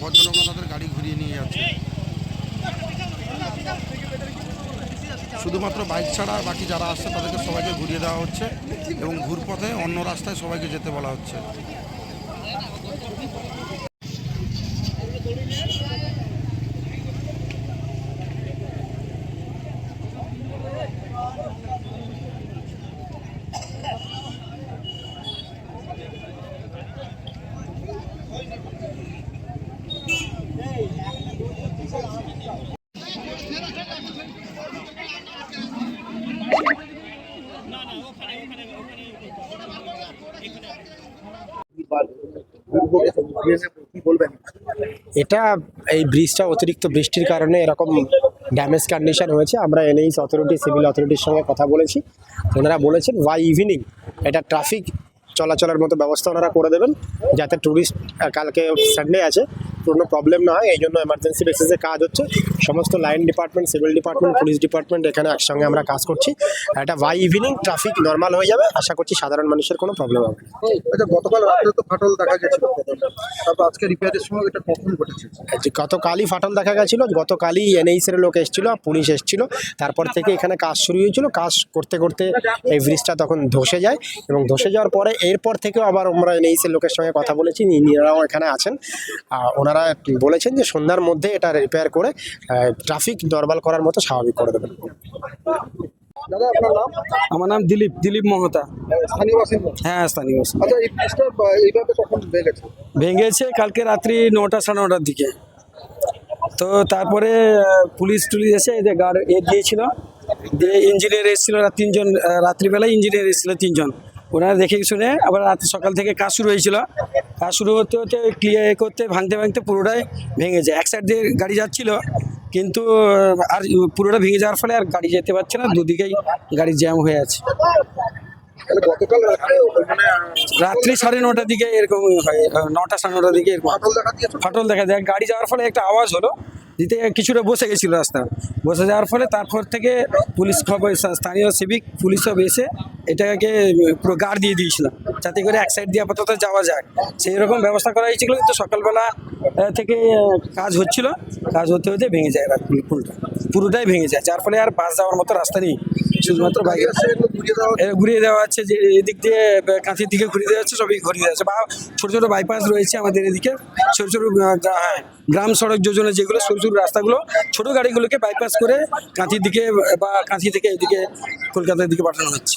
পর্যটকরা তাদের গাড়ি ঘুরিয়ে নিয়ে যাচ্ছে। শুধুমাত্র বাইক ছাড়া বাকি যারা আসছে তাদেরকে সবাইকে ঘুরিয়ে দেওয়া হচ্ছে এবং ঘুরপথে অন্য রাস্তায় সবাইকে যেতে বলা হচ্ছে। এটা এই ব্রিজটা অতিরিক্ত বৃষ্টির কারণে এরকম ড্যামেজ কন্ডিশন হয়েছে। আমরা এনএইচ অথরিটি সিভিল অথরিটির সঙ্গে কথা বলেছি। ওনারা বলেছেন ওয়াই ইভিনিং এটা ট্রাফিক চলাচলের মতো ব্যবস্থা ওনারা করে দেবেন, যাতে ট্যুরিস্ট কালকে সানডে আছে। কোনো প্রবলেম না হয় এই জন্য এমার্জেন্সি বেসিসে কাজ হচ্ছে। সমস্ত line department civil department police department এখানে একসঙ্গে আমরা কাজ করছি। এটা ওয়াই ইভিনিং ট্রাফিক নর্মাল হয়ে যাবে আশা করছি সাধারণ মানুষের কোনো প্রবলেম হবে না। আচ্ছা গতকাল তো ফাটল দেখা গেছিল। তারপর আজকে রিপেয়ারের সময় এটা কখন ঘটেছে? গতকালই ফাটল দেখা গেছিল গতকালই এনএইসের লোক এসেছিল পুলিশ এসেছিল। তারপর থেকে এখানে কাজ শুরু হয়েছিল। কাজ করতে করতে এই ব্রিজটা তখন ধসে যায় এবং ধসে যাওয়ার পরে এরপর থেকেও আবার আমরা এনএইসের লোকের সঙ্গে কথা বলেছি। ইঞ্জিনিয়াররাও এখানে আছেন। আহ, ওনারা বলেছেন যে সন্ধ্যার মধ্যে এটা রিপেয়ার করে ট্রাফিক নর্মাল করার মতো স্বাভাবিক করে দেবেন। দাদা আপনার নাম? আমার নাম দিলীপ দিলীপ মহতা। স্থানীয় বাসিন্দা? হ্যাঁ স্থানীয় বাসিন্দা। আচ্ছা এই ব্রিজটা এইভাবে কখন ভেঙেছে? ভেঙেছে কালকে রাত্রি নটা সাড়ে নটার দিকে। তো তারপরে পুলিশ টুলিশ এসে এদের গার্ড এ দিয়েছিল দিয়ে ইঞ্জিনিয়ার এসেছিল তিনজন রাত্রিবেলায় ইঞ্জিনিয়ার এসেছিল তিনজন। ওনারা দেখে শুনে আবার রাত সকাল থেকে কাজ শুরু হয়েছিল। কাজ শুরু হতে হতে ক্লিয়ার করতে ভাঙতে ভাঙতে পুরোটাই ভেঙে যায়। এক সাইড দিয়ে গাড়ি যাচ্ছিল কিন্তু আর পুরোটা ভেঙে যাওয়ার ফলে আর গাড়ি যেতে পারছে না দুদিকেই গাড়ি জ্যাম হয়ে আছে। রাত্রে সাড়ে নটার দিকে এরকম হয় নটা সাড়ে নটার দিকে এরকম ফাটল দেখা ফাটল দেখা যায় গাড়ি যাওয়ার ফলে একটা আওয়াজ হলো দিতে কিছুটা বসে গেছিল রাস্তা। বসে যাওয়ার ফলে তারপর থেকে পুলিশ খবর স্থানীয় সিভিক পুলিশ সব এসে এটাকে পুরো গার্ড দিয়ে দিয়েছিল। যাতে করে এক সাইড দিয়ে আপাতত যাওয়া যায়। সেই রকম ব্যবস্থা করা হয়েছিল কিন্তু সকালবেলা থেকে কাজ হচ্ছিল। কাজ হতে হতে ভেঙে যায় রাত পুলটা পুরোটাই ভেঙে যায়। যার ফলে আর বাস যাওয়ার মতো রাস্তা নেই। শুধুমাত্র বাইক ঘুরিয়ে দেওয়া হচ্ছে। যে এদিক দিয়ে কাঁথির দিকে ঘুরিয়ে দেওয়া হচ্ছে সবই ঘুরিয়ে দেওয়া হচ্ছে। বা ছোটো ছোটো বাইপাস রয়েছে আমাদের এদিকে। ছোটো ছোটো হ্যাঁ, গ্রাম সড়ক যোজনা যেগুলো সরু সরু রাস্তাগুলো ছোটো গাড়িগুলোকে বাইপাস করে কাঁথির দিকে বা কাঁথি থেকে এদিকে কলকাতার দিকে পাঠানো হচ্ছে।